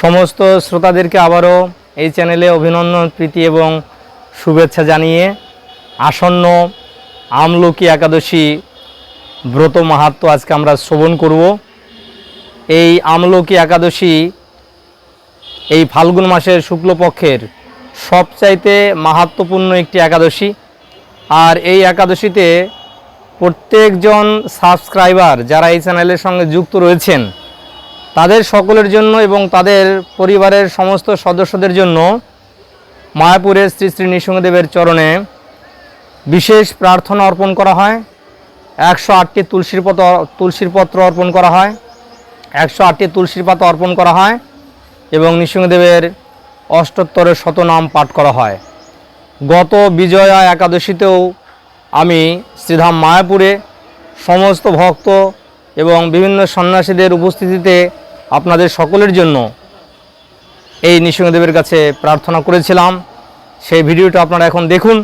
সমস্ত শ্রোতাদেরকে আবারও এই চ্যানেলে অভিনন্দন, প্রীতি এবং শুভেচ্ছা জানিয়ে আসন্ন আমলকি একাদশী ব্রত মাহাত্ম আজকে আমরা শ্রবণ করব। এই আমলকি একাদশী এই ফাল্গুন মাসের শুক্লপক্ষের সবচাইতে মাহাত্মপূর্ণ একটি একাদশী। আর এই একাদশীতে প্রত্যেকজন সাবস্ক্রাইবার যারা এই চ্যানেলের সঙ্গে যুক্ত রয়েছেন তাদের সকলের জন্য এবং তাদের পরিবারের সমস্ত সদস্যদের জন্য মায়াপুরের শ্রী শ্রী নৃসিংহদেবের চরণে বিশেষ প্রার্থনা অর্পণ করা হয়। একশো আটটি তুলসীর পত্র তুলসীর পত্র অর্পণ করা হয়। একশো আটটি তুলসীর পাতা অর্পণ করা হয় এবং নৃসিংহদেবের অষ্টোত্তরের শতনাম পাঠ করা হয়। গত বিজয়া একাদশীতেও আমি শ্রীধাম মায়াপুরে সমস্ত ভক্ত এবং বিভিন্ন সন্ন্যাসীদের উপস্থিতিতে আপনাদের সকলের জন্য এই নৃসিংহদেবের কাছে প্রার্থনা করেছিলাম। সেই ভিডিওটা আপনারা এখন দেখুন।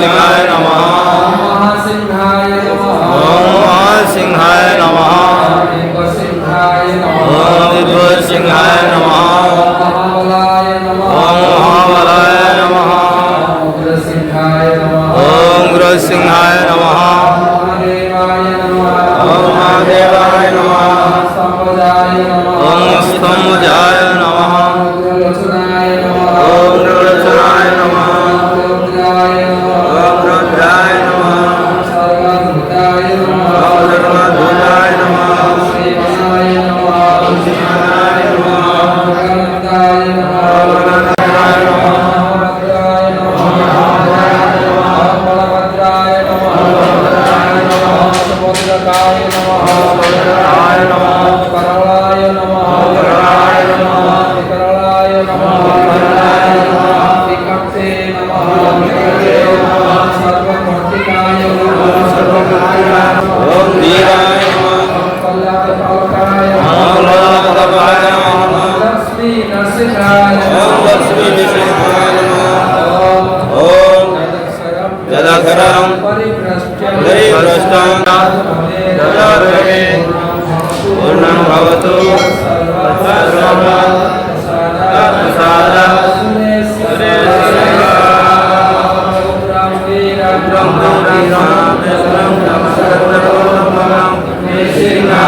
সিংহায় নমঃ মহাসিংহায় নমঃ ওম সিংহায় নমঃ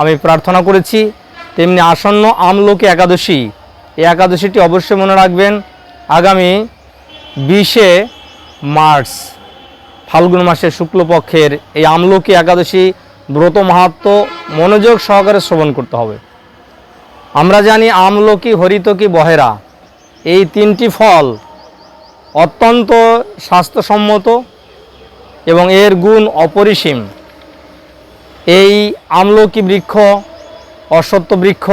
আমি প্রার্থনা করেছি, তেমনি আসন্ন আমলকি একাদশী, এই একাদশীটি অবশ্যই মনে রাখবেন, আগামী বিশে মার্চ, ফাল্গুন মাসের শুক্লপক্ষের এই আমলকি একাদশী ব্রত মাহাত্ম মনোযোগ সহকারে শ্রবণ করতে হবে। আমরা জানি আমলকি, হরিতকি, বহেরা, এই তিনটি ফল অত্যন্ত স্বাস্থ্যসম্মত এবং এর গুণ অপরিসীম। এই আমলকি বৃক্ষ, অশ্বত্থ বৃক্ষ,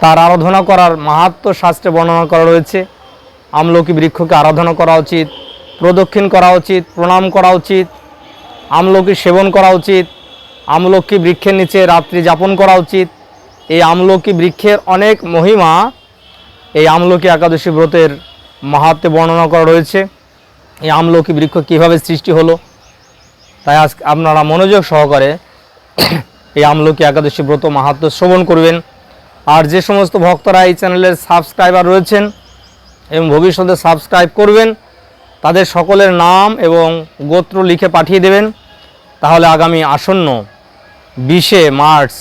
তার আরাধনা করার মাহাত্ম শাস্ত্রে বর্ণনা করা রয়েছে। আমলকি বৃক্ষকে আরাধনা করা উচিত, প্রদক্ষিণ করা উচিত, প্রণাম করা উচিত, আমলকি সেবন করা উচিত, আমলকি বৃক্ষের নিচে রাত্রি যাপন করা উচিত। এই আমলকি বৃক্ষের অনেক মহিমা এই আমলকি একাদশী ব্রতের মাহাত্মে বর্ণনা করা রয়েছে। এই আমলকি বৃক্ষ কীভাবে সৃষ্টি হলো তাই আজ আপনারা মনোযোগ সহকারে এই আমলকি একাদশী ব্রত মাহাত্ম শ্রবণ করবেন। আর যে সমস্ত ভক্তরা এই চ্যানেলের সাবস্ক্রাইবার রয়েছেন এবং ভবিষ্যতে সাবস্ক্রাইব করবেন, তাদের সকলের নাম এবং গোত্র লিখে পাঠিয়ে দেবেন। তাহলে আগামী আসন্ন বিশে মার্চ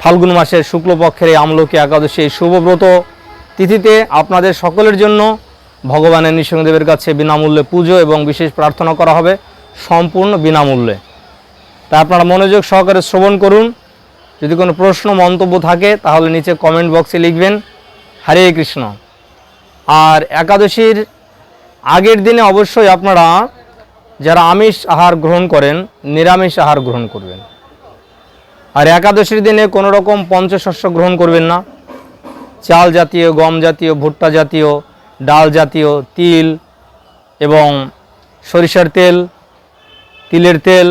ফাল্গুন মাসের শুক্লপক্ষের এই আমলকি একাদশী এই শুভব্রত তিথিতে আপনাদের সকলের জন্য ভগবানের নৃসিংহদেবের কাছে বিনামূল্যে পুজো এবং বিশেষ প্রার্থনা করা হবে। সম্পূর্ণ বিনামূল্যে। তা আপনারা মনোযোগ সহকারে শ্রবণ করুন। যদি কোনো প্রশ্ন, মন্তব্য থাকে, তাহলে নিচে কমেন্ট বক্সে লিখবেন, হরে কৃষ্ণ। আর একাদশীর আগের দিনে অবশ্যই আপনারা যারা আমিষ আহার গ্রহণ করেন, নিরামিষ আহার গ্রহণ করবেন। আর একাদশীর দিনে কোনো রকম পঞ্চশস্য গ্রহণ করবেন না। চাল জাতীয়, গম জাতীয়, ভুট্টা জাতীয়, ডাল জাতীয়, তিল এবং সরিষার তেল তিলের তেল,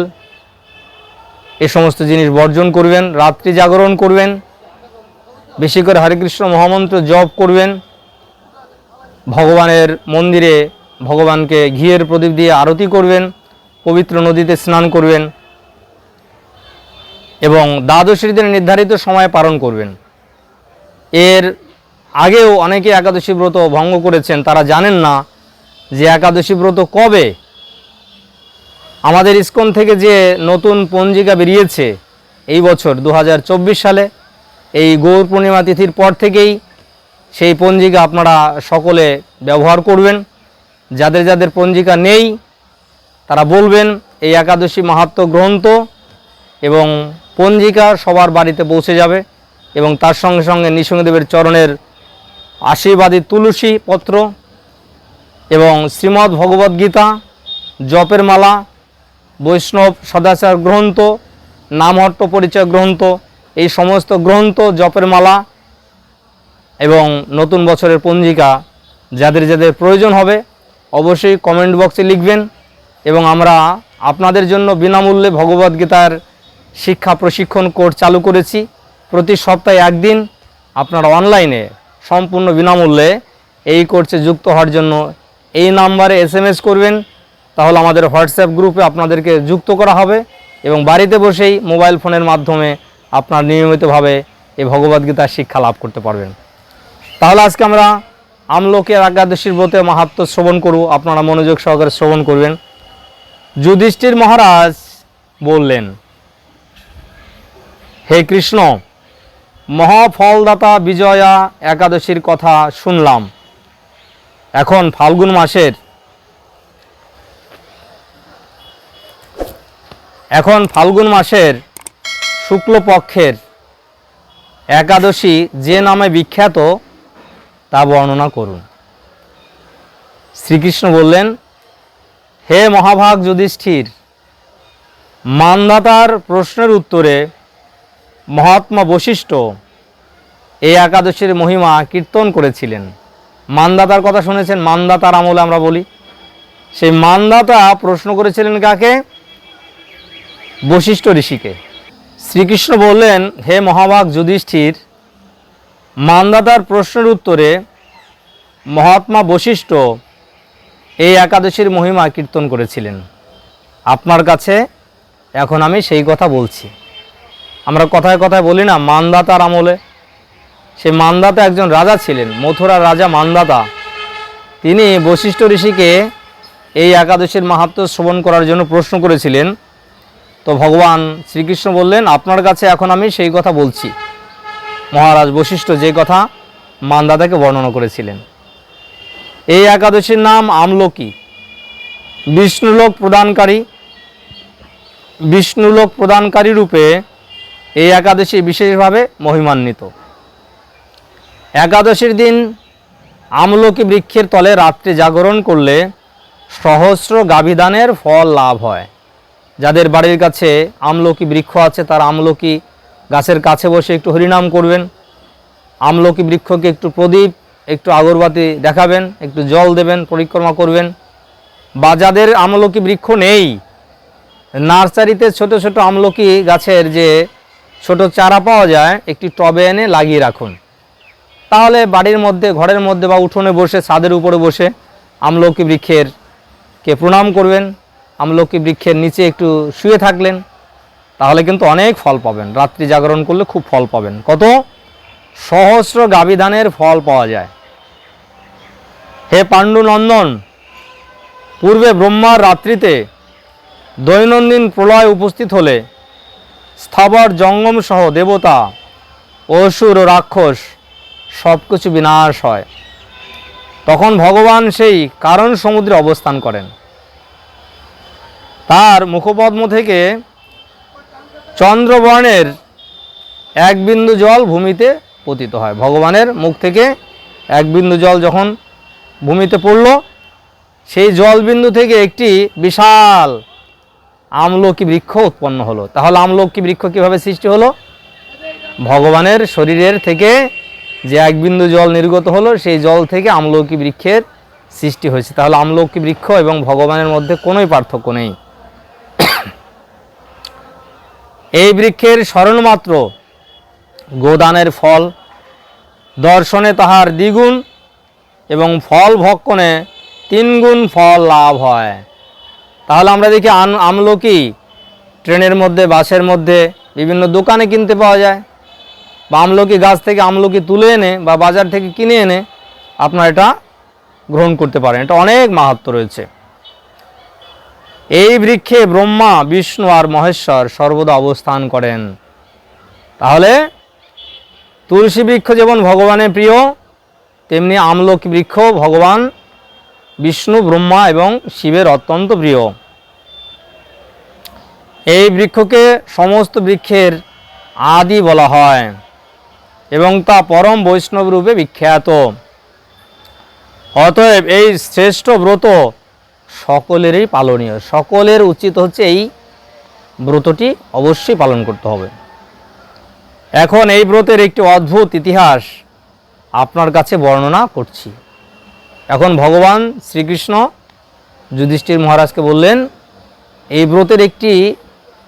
এ সমস্ত জিনিস বর্জন করবেন, রাত্রি জাগরণ করবেন, বেশি করে হরে কৃষ্ণ মহামন্ত্র জপ করবেন, ভগবানের মন্দিরে ভগবানকে ঘিয়ের প্রদীপ দিয়ে আরতি করবেন, পবিত্র নদীতে স্নান করবেন এবং দ্বাদশীর দিনে নির্ধারিত সময় পালন করবেন। এর আগেও অনেকে একাদশী ব্রত ভঙ্গ করেছেন, তারা জানেন না যে একাদশী ব্রত কবে আমাদের ইসকন থেকে যে নতুন পঞ্জিকা বেরিয়েছে এই বছর দু হাজার চব্বিশ সালে, এই গৌর পূর্ণিমা তিথির পর থেকেই সেই পঞ্জিকা আপনারা সকলে ব্যবহার করবেন। যাদের যাদের পঞ্জিকা নেই, তারা বলবেন এই একাদশী মাহাত্ম গ্রন্থ এবং পঞ্জিকা সবার বাড়িতে পৌঁছে যাবে এবং তার সঙ্গে সঙ্গে নৃসিংহদেবের চরণের আশীর্বাদী তুলসী পত্র এবং শ্রীমদ্ ভগবদ্গীতা জপের মালা বৈষ্ণব সদাচার গ্রন্থ, নামহট্ট পরিচয় গ্রন্থ, এই সমস্ত গ্রন্থ, জপের মালা এবং নতুন বছরের পঞ্জিকা যাদের যাদের প্রয়োজন হবে, অবশ্যই কমেন্ট বক্সে লিখবেন এবং আমরা আপনাদের জন্য বিনামূল্যে ভগবদ্গীতার শিক্ষা প্রশিক্ষণ কোর্স চালু করেছি। প্রতি সপ্তাহে একদিন আপনারা অনলাইনে সম্পূর্ণ বিনামূল্যে এই কোর্সে যুক্ত হওয়ার জন্য এই নাম্বারে এস করবেন। তাহলে আমাদের হোয়াটসঅ্যাপ গ্রুপে আপনাদেরকে যুক্ত করা হবে এবং বাড়িতে বসেই মোবাইল ফোনের মাধ্যমে আপনার নিয়মিতভাবে এই ভগবদ্গীতার শিক্ষা লাভ করতে পারবেন। তাহলে আজকে আমরা আমলোকের একাদশীর ব্রতে মাহাত্ম শ্রবণ করব। আপনারা মনোযোগ সহকারে শ্রবণ করবেন। যুধিষ্ঠির মহারাজ বললেন, হে কৃষ্ণ, মহাফলদাতা বিজয়া একাদশীর কথা শুনলাম। এখন ফাল্গুন মাসের এখন ফাল্গুন মাসের শুক্লপক্ষের একাদশী যে নামে বিখ্যাত তা বর্ণনা করুন। শ্রীকৃষ্ণ বললেন, হে মহাভাগ যুধিষ্ঠির মানদাতার প্রশ্নের উত্তরে মহাত্মা বশিষ্ঠ এই একাদশীর মহিমা কীর্তন করেছিলেন। মানদাতার কথা শুনেছেন? মানদাতার আমলে আমরা বলি। সেই মানদাতা প্রশ্ন করেছিলেন কাকে? বশিষ্ঠ ঋষিকে। শ্রীকৃষ্ণ বললেন, হে মহাভাগ যুধিষ্ঠির মানদাতার প্রশ্নের উত্তরে মহাত্মা বশিষ্ঠ এই একাদশীর মহিমা কীর্তন করেছিলেন। আপনার কাছে এখন আমি সেই কথা বলছি। আমরা কথায় কথায় বলি না মানদাতার আমলে। সে মানদাতা একজন রাজা ছিলেন, মথুরার রাজা মানদাতা তিনি বশিষ্ঠ ঋষিকে এই একাদশীর মাহাত্ম শ্রবণ করার জন্য প্রশ্ন করেছিলেন তো ভগবান শ্রীকৃষ্ণ বললেন, আপনার কাছে এখন আমি সেই কথা বলছি। মহারাজ বশিষ্ঠ যে কথা মানদাতাকে বর্ণনা করেছিলেন। এই একাদশীর নাম আমলকি। বিষ্ণুলোক প্রদানকারী বিষ্ণুলোক প্রদানকারী রূপে এই একাদশী বিশেষভাবে মহিমান্বিত। একাদশীর দিন আমলকি বৃক্ষের তলে রাত্রে জাগরণ করলে সহস্র গাভিদানের ফল লাভ হয়। যাদের বাড়ির কাছে আমলকি বৃক্ষ আছে, তারা আমলকি গাছের কাছে বসে একটু হরিনাম করবেন। আমলকি বৃক্ষকে একটু প্রদীপ, একটু আগরবাতি দেখাবেন, একটু জল দেবেন, পরিক্রমা করবেন। বা যাদের আমলকি বৃক্ষ নেই, নার্সারিতে ছোট ছোট আমলকি গাছের যে ছোট চারা পাওয়া যায়, একটি টবে এনে লাগিয়ে রাখুন। তাহলে বাড়ির মধ্যে, ঘরের মধ্যে বা উঠোনে বসে, ছাদের উপরে বসে আমলকি বৃক্ষের কে প্রণাম করবেন। আমলকি বৃক্ষের নিচে একটু শুয়ে থাকলেন, তাহলে কিন্তু অনেক ফল পাবেন। রাত্রি জাগরণ করলে খুব ফল পাবেন। কত? সহস্র গাবিধানের ফল পাওয়া যায়। হে পাণ্ডুনন্দন পূর্বে ব্রহ্মার রাত্রিতে দৈনন্দিন প্রলয় উপস্থিত হলে স্থাবর জঙ্গম সহ দেবতা, অসুর ও রাক্ষস সব কিছু বিনাশ হয়। তখন ভগবান সেই কারণ সমুদ্রে অবস্থান করেন। তার মুখপদ্ম থেকে চন্দ্রবর্ণের এক বিন্দু জল ভূমিতে পতিত হয়। ভগবানের মুখ থেকে এক বিন্দু জল যখন ভূমিতে পড়ল, সেই জলবিন্দু থেকে একটি বিশাল আমলকি বৃক্ষ উৎপন্ন হলো। তাহলে আমলকি বৃক্ষ কীভাবে সৃষ্টি হলো? ভগবানের শরীরের থেকে যে এক বিন্দু জল নির্গত হলো, সেই জল থেকে আমলকি বৃক্ষের সৃষ্টি হয়েছে। তাহলে আমলকি বৃক্ষ এবং ভগবানের মধ্যে কোনোই পার্থক্য নেই। এই বৃক্ষের স্মরণমাত্র গোদানের ফল। দর্শনে তাহার দ্বিগুণ এবং ফল ভক্ষণে তিনগুণ ফল লাভ হয়। তাহলে আমরা দেখি আমলকি ট্রেনের মধ্যে, বাসের মধ্যে বিভিন্ন দোকানে কিনতে পাওয়া যায়। বা আমলকি গাছ থেকে আমলকি তুলে এনে বা বাজার থেকে কিনে এনে আপনার এটা গ্রহণ করতে পারেন। এটা অনেক মাহাত্ম রয়েছে। এই বৃক্ষে ব্রহ্মা, বিষ্ণু আর মহেশ্বর সর্বদা অবস্থান করেন। তাহলে তুলসী বৃক্ষ যেমন ভগবানের প্রিয়, তেমনি আমলকি বৃক্ষ ভগবান, বিষ্ণু, ব্রহ্মা এবং শিবের অত্যন্ত প্রিয়। এই বৃক্ষকে সমস্ত বৃক্ষের আদি বলা হয় এবং তা পরম বৈষ্ণব রূপে বিখ্যাত। অতএব এই শ্রেষ্ঠ ব্রত সকলেরই পালনীয়। সকলের উচিত হচ্ছে এই ব্রতটি অবশ্যই পালন করতে হবে। এখন এই ব্রতের একটি অদ্ভুত ইতিহাস আপনার কাছে বর্ণনা করছি। এখন ভগবান শ্রীকৃষ্ণ যুধিষ্ঠির মহারাজকে বললেন, এই ব্রতের একটি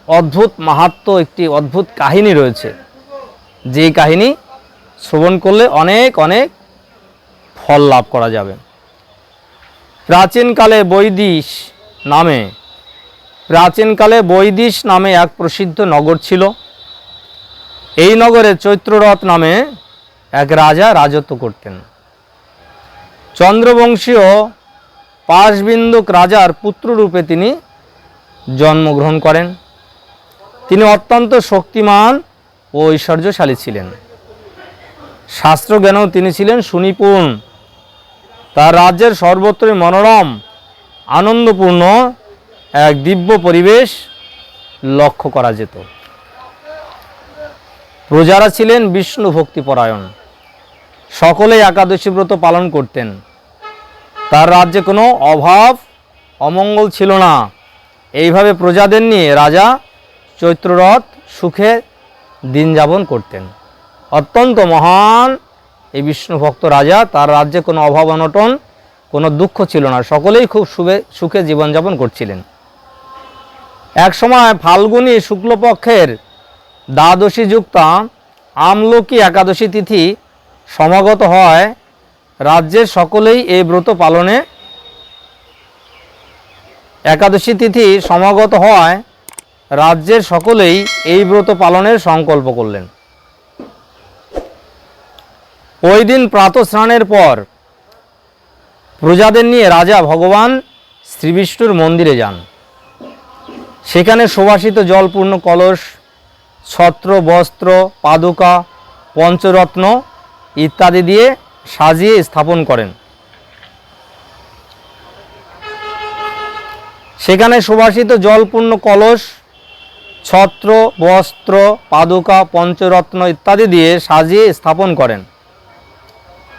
অদ্ভুত মাহাত্ম, একটি অদ্ভুত কাহিনী রয়েছে। যে কাহিনী শ্রবণ করলে অনেক অনেক ফল লাভ করা যাবে। প্রাচীনকালে বৈদিশ নামে। প্রাচীনকালে বৈদিশ নামে এক প্রসিদ্ধ নগর ছিল। এই নগরে চৈত্ররথ নামে এক রাজা রাজত্ব করতেন। চন্দ্রবংশীয় পাশবিন্দুক রাজার পুত্ররূপে তিনি জন্মগ্রহণ করেন। তিনি অত্যন্ত শক্তিমান ও ঐশ্বর্যশালী ছিলেন। শাস্ত্রজ্ঞানেও তিনি ছিলেন সুনিপুণ তার রাজ্যের সর্বত্রই মনোরম, আনন্দপূর্ণ এক দিব্য পরিবেশ লক্ষ্য করা যেত। প্রজারা ছিলেন বিষ্ণু ভক্তিপরায়ণ। সকলেই একাদশী ব্রত পালন করতেন। তার রাজ্যে কোনো অভাব, অমঙ্গল ছিল না। এইভাবে প্রজাদের নিয়ে রাজা চৈত্ররথ সুখে দিন যাপন করতেন। অত্যন্ত মহান এই বিষ্ণু ভক্ত রাজা, তার রাজ্যে কোনো অভাব অনটন, কোনো দুঃখ ছিল না। সকলেই খুব সুখে সুখে জীবনযাপন করছিলেন। এক সময় ফাল্গুনী শুক্লপক্ষের দ্বাদশী যুক্তা আমলকি একাদশী তিথি সমাগত হয়। রাজ্যের সকলেই এই ব্রত পালনে একাদশী তিথি সমাগত হয়। রাজ্যের সকলেই এই ব্রত পালনের সংকল্প করলেন। ওই দিন প্রাতঃস্নানের পর প্রজাদের নিয়ে রাজা ভগবান শ্রীবিষ্ণুর মন্দিরে যান। সেখানে সুবাসিত জলপূর্ণ কলস, ছত্র, বস্ত্র, পাদুকা, পঞ্চরত্ন ইত্যাদি দিয়ে সাজিয়ে স্থাপন করেন। সেখানে সুবাসিত জলপূর্ণ কলস, ছত্র, বস্ত্র, পাদুকা, পঞ্চরত্ন ইত্যাদি দিয়ে সাজিয়ে স্থাপন করেন।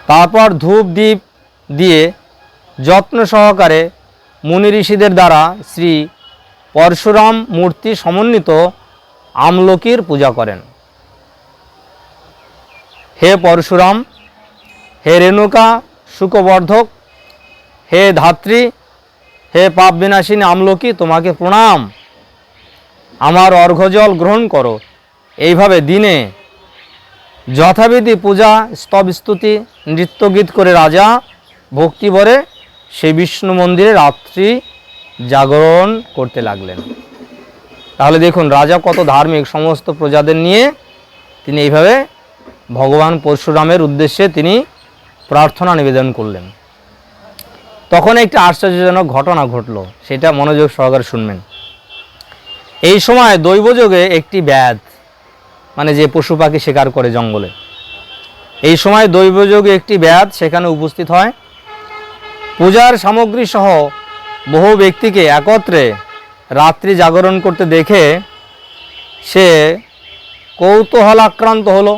তারপর ধূপ দ্বীপ দিয়ে যত্ন সহকারে মুনি ঋষিদের দ্বারা শ্রী পরশুরাম মূর্তি সমন্বিত আমলকির পূজা করেন। হে পরশুরাম, হে রেণুকা, সুখবর্ধক, হে ধাত্রী, হে পাপ বিনাশিনী আমলকি, তোমাকে প্রণাম। আমার অর্ঘ্যজল গ্রহণ করো। এইভাবে দিনে যথাবিধি পূজা, স্তব স্তুতি, নৃত্যগীত করে রাজা, ভক্তি ভক্তিভরে সেই বিষ্ণু মন্দিরে রাত্রি জাগরণ করতে লাগলেন। তাহলে দেখুন, রাজা কত ধার্মিক, সমস্ত প্রজাদের নিয়ে তিনি এইভাবে ভগবান পরশুরামের উদ্দেশ্যে তিনি প্রার্থনা নিবেদন করলেন। তখন একটি আশ্চর্যজনক ঘটনা ঘটলো, সেটা মনোযোগ সহকারে শুনবেন। এই সময় দৈবযোগে একটি ব্যাধ মানে যে পশু পাখি শিকার করে জঙ্গলে। এই সময় দৈবযোগে একটি ব্যাধ সেখানে উপস্থিত হয়। পূজার সামগ্রী সহ বহু ব্যক্তিকে একত্রে রাত্রি জাগরণ করতে দেখে সে কৌতূহল আক্রান্ত হলো।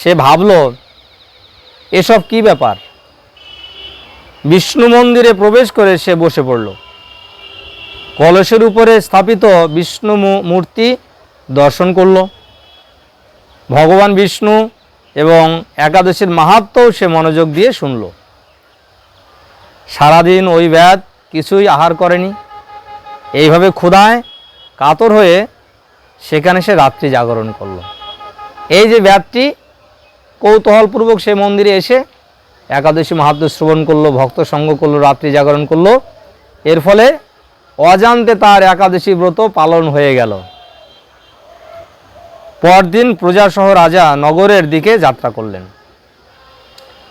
সে ভাবল, এসব কি ব্যাপার? বিষ্ণু মন্দিরে প্রবেশ করে সে বসে পড়ল। কলসের উপরে স্থাপিত বিষ্ণু মূর্তি দর্শন করল। ভগবান বিষ্ণু এবং একাদশীর মাহাত্ম্যও সে মনোযোগ দিয়ে শুনল। সারাদিন ওই ব্যাধ কিছুই আহার করেনি। এইভাবে ক্ষুধায় কাতর হয়ে সেখানে সে রাত্রি জাগরণ করল। এই যে ব্যাধটি কৌতূহলপূর্বক সে মন্দিরে এসে একাদশী মাহাত্ম শ্রবণ করল, ভক্ত সঙ্গ করল, রাত্রি জাগরণ করল। এর ফলে অজান্তে তার একাদশী ব্রত পালন হয়ে গেল। পরদিন প্রজাসহ রাজা নগরের দিকে যাত্রা করলেন।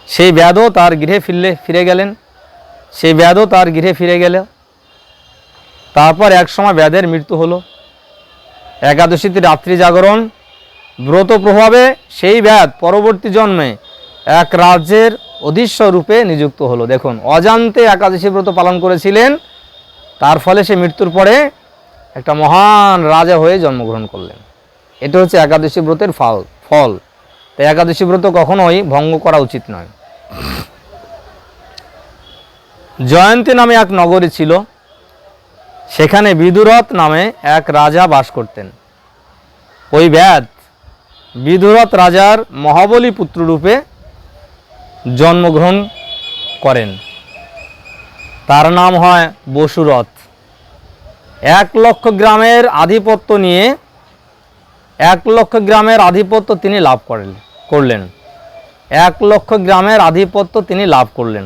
সেই ব্যাধও তার গৃহে ফিরলে, ফিরে গেলেন। সেই ব্যাধও তার গৃহে ফিরে গেল। তারপর এক সময় ব্যাধের মৃত্যু হলো। একাদশীতে রাত্রি জাগরণ। ব্রত প্রভাবে সেই ব্যাধ পরবর্তী জন্মে এক রাজ্যের অধীশ্ব রূপে নিযুক্ত হলো। দেখুন, অজান্তে একাদশী ব্রত পালন করেছিলেন। তার ফলে সে মৃত্যুর পরে একটা মহান রাজা হয়ে জন্মগ্রহণ করলেন। এটা হচ্ছে একাদশী ব্রতের ফল ফল। তাই একাদশী ব্রত কখনোই ভঙ্গ করা উচিত নয়। জয়ন্তী নামে এক নগরী ছিল। সেখানে বিদুরথ নামে এক রাজা বাস করতেন। ওই ব্যাধ বিদুরথ রাজার মহাবলী পুত্ররূপে জন্মগ্রহণ করেন। তার নাম হয় বসুরথ। এক লক্ষ গ্রামের আধিপত্য নিয়ে এক লক্ষ গ্রামের আধিপত্য তিনি লাভ করেন, করলেন। এক লক্ষ গ্রামের আধিপত্য তিনি লাভ করলেন।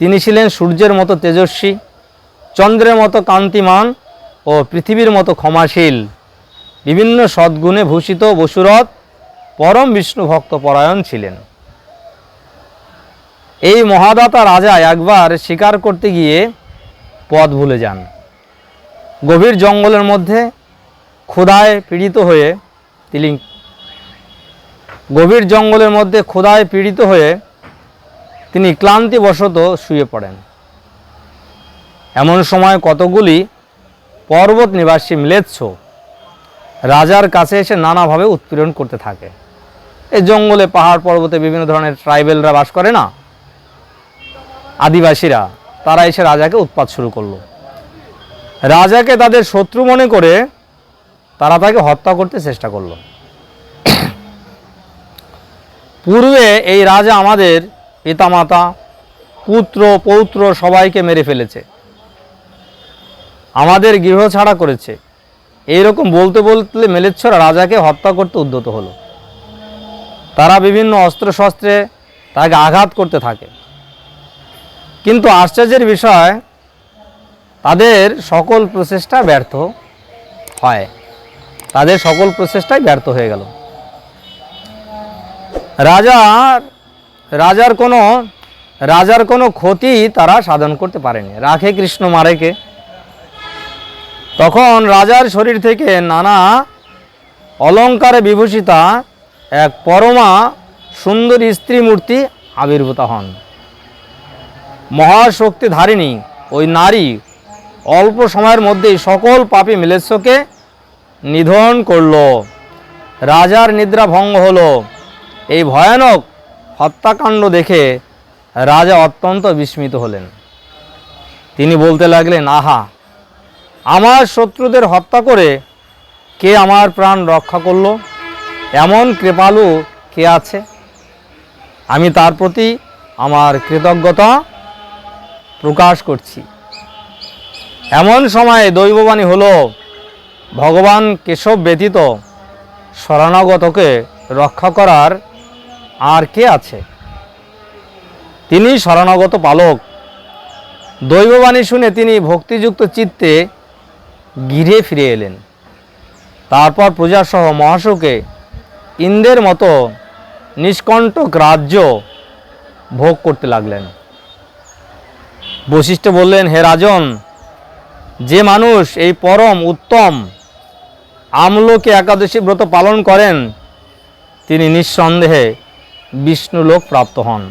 তিনি ছিলেন সূর্যের মতো তেজস্বী, চন্দ্রের মতো কান্তিমান ও পৃথিবীর মতো ক্ষমাশীল। বিভিন্ন সদ্গুণে ভূষিত বসুরথ পরম বিষ্ণু ভক্ত পরায়ণ ছিলেন। এই মহাদাতা রাজা একবার শিকার করতে গিয়ে পথ ভুলে যান। গভীর জঙ্গলের মধ্যে ক্ষুধায় পীড়িত হয়ে তিনি গভীর জঙ্গলের মধ্যে ক্ষুধায় পীড়িত হয়ে তিনি ক্লান্তিবশত শুয়ে পড়েন। এমন সময় কতগুলি পর্বত নিবাসী মিলেচ্ছ রাজার কাছে এসে নানাভাবে উৎপীড়ন করতে থাকে। এই জঙ্গলে পাহাড় পর্বতে বিভিন্ন ধরনের ট্রাইবেলরা বাস করে না? আদিবাসীরা, তারা এসে রাজাকে উৎপাত শুরু করল। রাজাকে তাদের শত্রু মনে করে তারা তাকে হত্যা করতে চেষ্টা করল। পূর্বে এই রাজা আমাদের পিতামাতা, পুত্র, পৌত্র সবাইকে মেরে ফেলেছে। আমাদের গৃহ ছাড়া করেছে। এইরকম বলতে বলতে মেলেচ্ছরা রাজাকে হত্যা করতে উদ্যত হলো। তারা বিভিন্ন অস্ত্র শস্ত্রে তাকে আঘাত করতে থাকে। কিন্তু আশ্চর্যের বিষয়, তাদের সকল প্রচেষ্টা ব্যর্থ হয়। তাদের সকল প্রচেষ্টাই ব্যর্থ হয়ে গেল। রাজার রাজার কোনো রাজার কোনো ক্ষতি তারা সাধন করতে পারেনি। রাখে কৃষ্ণ মারেকে। তখন রাজার শরীর থেকে নানা অলঙ্কারে বিভূষিতা এক পরমা সুন্দর স্ত্রী মূর্তি আবির্ভূত হন। মহাশক্তি ধারিণী ওই নারী অল্প সময়ের মধ্যেই সকল পাপী মিলেচ্ছকে নিধন করল। রাজার নিদ্রা ভঙ্গ হলো। এই ভয়ানক হত্যাকাণ্ড দেখে রাজা অত্যন্ত বিস্মিত হলেন। তিনি বলতে লাগলেন, আহা, আমার শত্রুদের হত্যা করে কে আমার প্রাণ রক্ষা করল? এমন কৃপালু কে আছে? আমি তার প্রতি আমার কৃতজ্ঞতা প্রকাশ করছি। এমন সময় দৈববাণী হলো ভগবান কেশব ব্যতীত শরণাগতকে রক্ষা করার আর কে আছে? তিনি শরণাগত পালক। দৈববাণী শুনে তিনি ভক্তিযুক্ত চিত্তে গিরে ফিরে এলেন। তারপর প্রজাসহ মহাশোকে ইন্দ্রের মতো নিষ্কণ্টক রাজ্য ভোগ করতে লাগলেন। বশিষ্ঠ বললেন, হে রাজন, যে মানুষ এই পরম উত্তম আমলোকে একাদশী ব্রত পালন করেন, তিনি নিঃসন্দেহে বিষ্ণুলোক প্রাপ্ত হন।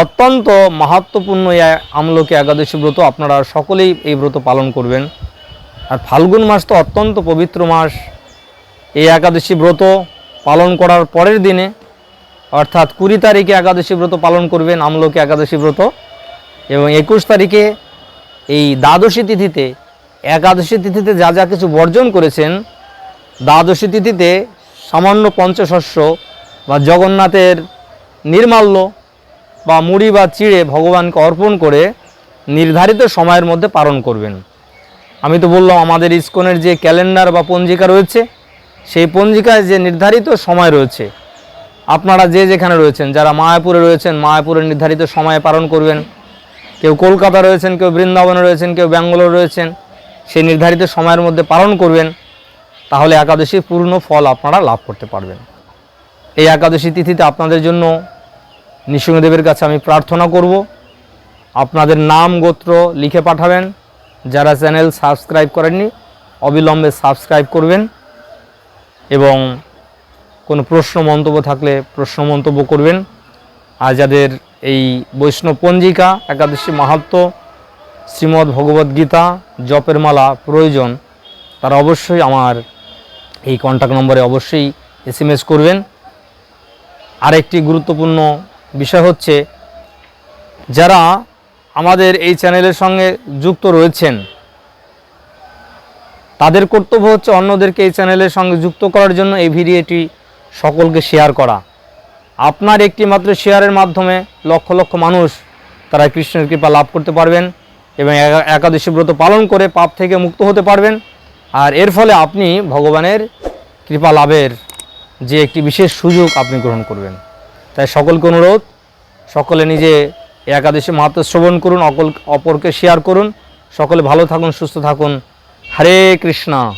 অত্যন্ত মাহাত্মপূর্ণ এই আমলোকে একাদশী ব্রত। আপনারা সকলেই এই ব্রত পালন করবেন। আর ফাল্গুন মাস তো অত্যন্ত পবিত্র মাস। এই একাদশী ব্রত পালন করার পরের দিনে, অর্থাৎ কুড়ি তারিখে একাদশী ব্রত পালন করবেন আমলোকে একাদশী ব্রত। এবং একুশ তারিখে এই দ্বাদশী তিথিতে একাদশী তিথিতে যা যা কিছু বর্জন করেছেন, দ্বাদশী তিথিতে সামান্য পঞ্চশস্য বা জগন্নাথের নির্মাল্য বা মুড়ি বা চিড়ে ভগবানকে অর্পণ করে নির্ধারিত সময়ের মধ্যে পালন করবেন। আমি তো বললাম, আমাদের ইস্কনের যে ক্যালেন্ডার বা পঞ্জিকা রয়েছে, সেই পঞ্জিকায় যে নির্ধারিত সময় রয়েছে, আপনারা যে যেখানে রয়েছেন, যারা মায়াপুরে রয়েছেন মায়াপুরের নির্ধারিত সময়ে পালন করবেন। কেউ কলকাতা রয়েছেন, কেউ বৃন্দাবনে রয়েছেন, কেউ ব্যাঙ্গালোর রয়েছেন সেই নির্ধারিত সময়ের মধ্যে পালন করবেন, তাহলে একাদশীর পূর্ণ ফল আপনারা লাভ করতে পারবেন। এই একাদশী তিথিতে আপনাদের জন্য নৃসিংহদেবের কাছে আমি প্রার্থনা করব। আপনাদের নাম, গোত্র লিখে পাঠাবেন। যারা চ্যানেল সাবস্ক্রাইব করেননি, অবিলম্বে সাবস্ক্রাইব করবেন এবং কোনো প্রশ্ন, মন্তব্য থাকলে প্রশ্ন, মন্তব্য করবেন। আর যাদের এই বৈষ্ণব পঞ্জিকা, একাদশী মাহাত্ম শ্রীমদ্ ভগবদ্ গীতা, জপের মালা প্রয়োজন, তারা অবশ্যই আমার এই কন্ট্যাক্ট নম্বরে অবশ্যই এস করবেন। আরেকটি গুরুত্বপূর্ণ বিষয় হচ্ছে, যারা আমাদের এই চ্যানেলের সঙ্গে যুক্ত রয়েছেন, তাদের কর্তব্য হচ্ছে অন্যদেরকে এই চ্যানেলের সঙ্গে যুক্ত করার জন্য এই ভিডিওটি সকলকে শেয়ার করা। আপনার একটি মাত্র শেয়ারের মাধ্যমে লক্ষ লক্ষ মানুষ তারা কৃষ্ণের কৃপা লাভ করতে পারবেন। এবং একা- একাদশী ব্রত পালন করে পাপ থেকে মুক্ত হতে পারবেন। আর এর ফলে আপনি ভগবানের কৃপা লাভের যে একটি বিশেষ সুযোগ আপনি গ্রহণ করবেন। তাই সকলকে অনুরোধ, সকলে নিজে একাদশী মাহাত্ম শ্রবণ করুন, অকল অপরকে শেয়ার করুন। সকলে ভালো থাকুন, সুস্থ থাকুন। হরে কৃষ্ণা।